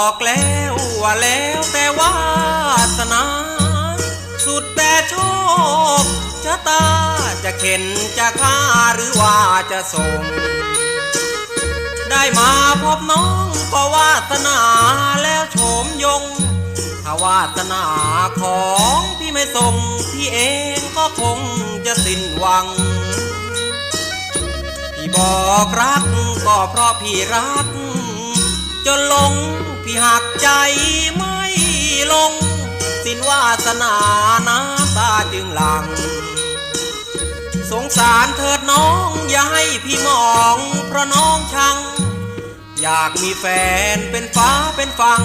อกแล้วว่าแล้วแต่วาสนา สุดแต่โชคชะตาจะเข็นจะฆ่าหรือว่าจะส่ง ได้มาพบน้องก็วาสนาแล้วโฉมยง ถ้าวาสนาของพี่ไม่ส่งพี่เองก็คงจะสิ้นหวังพี่บอกรักก็เพราะพี่รัก จนหลง พี่หักใจไม่ลง สินวาสนาน้ำตาจึงหลัง สงสารเถิดน้องอย่าให้พี่มองเพราะน้องชัง อยากมีแฟนเป็นฟ้าเป็นฟัง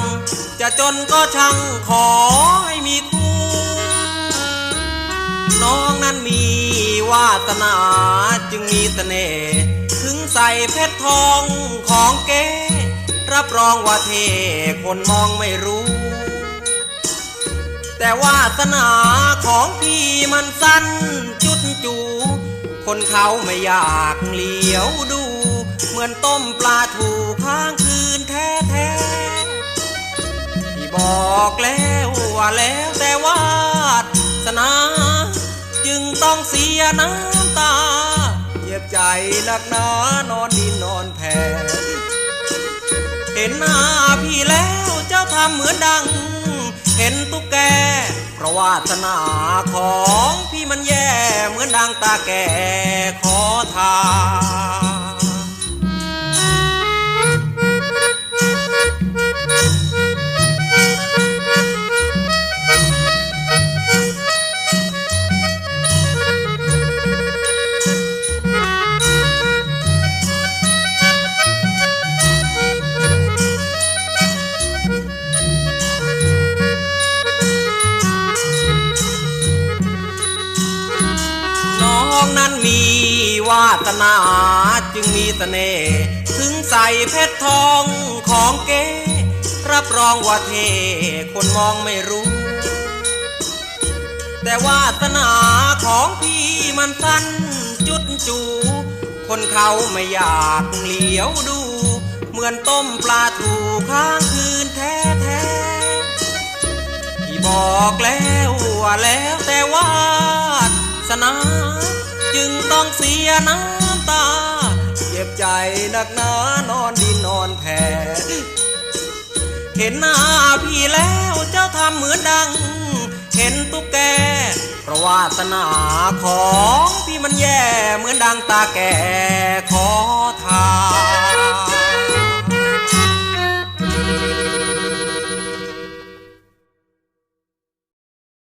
จะจนก็ช่างขอให้มีคู่ น้องนั้นมีวาสนาจึงมีเสน่ห์ถึงใส่เพชรทองของเก๋ รับรองว่าเทคนมองไม่รู้ แต่วาสนาของพี่มันสั้นจุดจู คนเขาไม่อยากเหลียวดู เหมือนต้มปลาถูข้างคืนแท้แท้ๆพี่บอกแล้วว่าแล้วแต่วาสนา จึงต้องเสียน้ำตา เจ็บใจหนักหนานอนดินนอนแผ่ เห็นหน้าพี่แล้วเจ้าทำเหมือนดัง เห็นตุ๊กแกเพราะวาสนาของพี่มันแย่เหมือนดังตาแก่ขอทาน องนั้นมีวาสนาจึงมีเสน่ห์ถึงใส่เพชรทองของเก๋รับรองว่าเทคนมองไม่รู้ แต่วาสนาของพี่มันสั้นจุดจู คนเขาไม่อยากเหลียวดู เหมือนต้มปลาถูข้างคืนแท้แท้ๆพี่บอกแล้วว่าแล้วแต่ว่า สนา จึงต้องเสียน้ำตา เจ็บใจนักหนานอนดินนอนแผ่เห็นหน้าพี่แล้วเจ้าทำเหมือนดัง เห็นตุ๊กแกเพราะวาสนาของพี่มันแย่เหมือนดังตาแก่ขอทาน